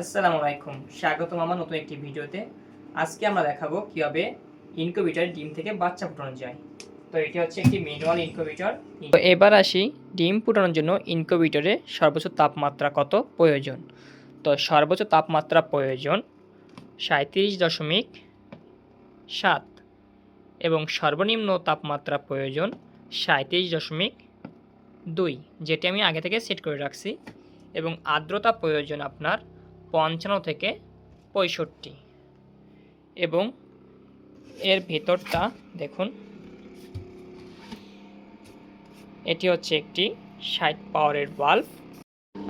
আসসালামু আলাইকুম। স্বাগতম আমার নতুন একটি ভিডিওতে। আজকে আমরা দেখাবো কীভাবে ইনকিউবেটর ডিম থেকে বাচ্চা ফোটানো যায়। তো এটি হচ্ছে একটি ম্যানুয়াল ইনকিউবেটর। তো এবার আসি ডিম ফোটানোর জন্য ইনকিউবেটরে সর্বোচ্চ তাপমাত্রা কত প্রয়োজন? তো সর্বোচ্চ তাপমাত্রা প্রয়োজন সাঁত্রিশ দশমিক সাত এবং সর্বনিম্ন তাপমাত্রা প্রয়োজন সাঁত্রিশ দশমিক দুই, যেটি আমি আগে থেকে সেট করে রাখছি। এবং আর্দ্রতা প্রয়োজন আপনার পঞ্চান্ন থেকে পঁয়ষট্টি। এবং এর ভেতরটা দেখুন, এটি হচ্ছে একটি ষাট পাওয়ারের বাল্ব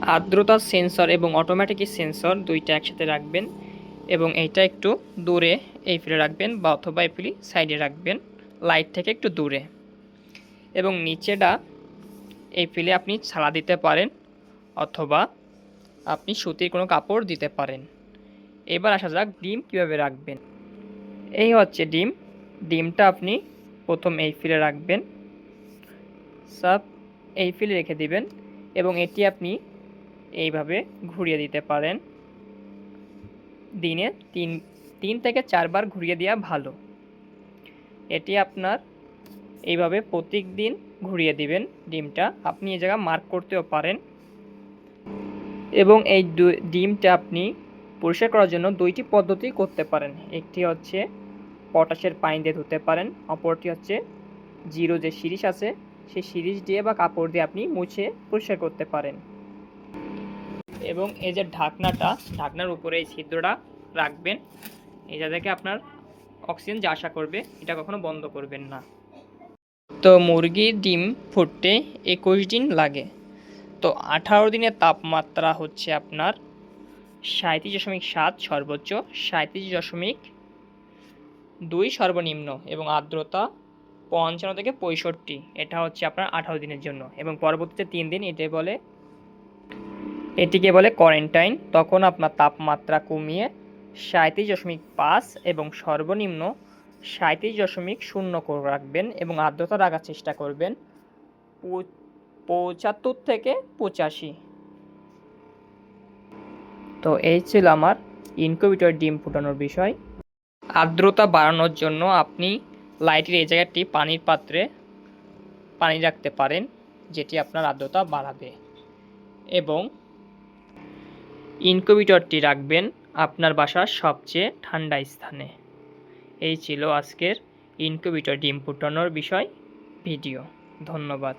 আর্দ্রতা সেন্সর এবং অটোমেটিক সেন্সর দুইটা একসাথে রাখবেন এবং এইটা একটু দূরে এই ফিলে রাখবেন বা অথবা এই ফিলি সাইডে রাখবেন লাইট থেকে একটু দূরে। এবং নিচেটা এই ফিলে আপনি ছাড়া দিতে পারেন অথবা আপনি সুতির কোনো কাপড় দিতে পারেন। এবার আসা যাক ডিম কীভাবে রাখবেন। এই হচ্ছে ডিম। ডিমটা আপনি প্রথম এই ফিলে রাখবেন। সব এই ফিলে রেখে দিবেন এবং এটি আপনি এইভাবে ঘুরিয়ে দিতে পারেন। দিনে তিন তিন থেকে চারবার ঘুরিয়ে দেওয়া ভালো। এটি আপনার এইভাবে প্রত্যেক দিন ঘুরিয়ে দিবেন ডিমটা। আপনি এই জায়গা মার্ক করতেও পারেন। এবং এই ডিমটা আপনি পরিষ্কার করার জন্য দুইটি পদ্ধতি করতে পারেন। একটি হচ্ছে পটাশের পানি দিয়ে ধুতে পারেন, অপরটি হচ্ছে জিরো যে সিরিজ আছে, সেই সিরিজ দিয়ে বা কাপড় দিয়ে আপনি মুছে পরিষ্কার করতে পারেন। এবং এই যে ঢাকনাটা, ঢাকনার উপরে এই ছিদ্রটা রাখবেন, এটা থেকে আপনার অক্সিজেন যা আশা করবে, এটা কখনো বন্ধ করবেন না। তো মুরগির ডিম ফুটতে একুশ দিন লাগে। তো আঠারো দিনের তাপমাত্রা হচ্ছে আপনার সাঁত্রিশ দশমিক সাত সর্বোচ্চ সাঁত্রিশ দশমিক দুই সর্বনিম্ন এবং আর্দ্রতা পঞ্চান্ন থেকে পঁয়ষট্টি। এটা হচ্ছে আপনার আঠারো দিনের জন্য এবং পরবর্তীতে তিন দিন এটি বলে, এটিকে বলে কোয়ারেন্টাইন তখন আপনার তাপমাত্রা কমিয়ে সাঁত্রিশ দশমিক পাঁচ এবং সর্বনিম্ন সাঁত্রিশ দশমিক শূন্য করে রাখবেন এবং আর্দ্রতা রাখার চেষ্টা করবেন। পঁচাত্তর থেকে পঁচাশি। তো এই ছিল আমার ইনকিউবেটর ডিম ফুটানোর বিষয়। আর্দ্রতা বাড়ানোর জন্য আপনি লাইটের এই জায়গাটি পানির পাত্রে পানি রাখতে পারেন, যেটি আপনার আর্দ্রতা বাড়াবে। এবং ইনকিউবেটরটি রাখবেন আপনার বাসার সবচেয়ে ঠান্ডা স্থানে। এই ছিল আজকের ইনকিউবেটর ডিম ফুটানোর বিষয় ভিডিও। ধন্যবাদ।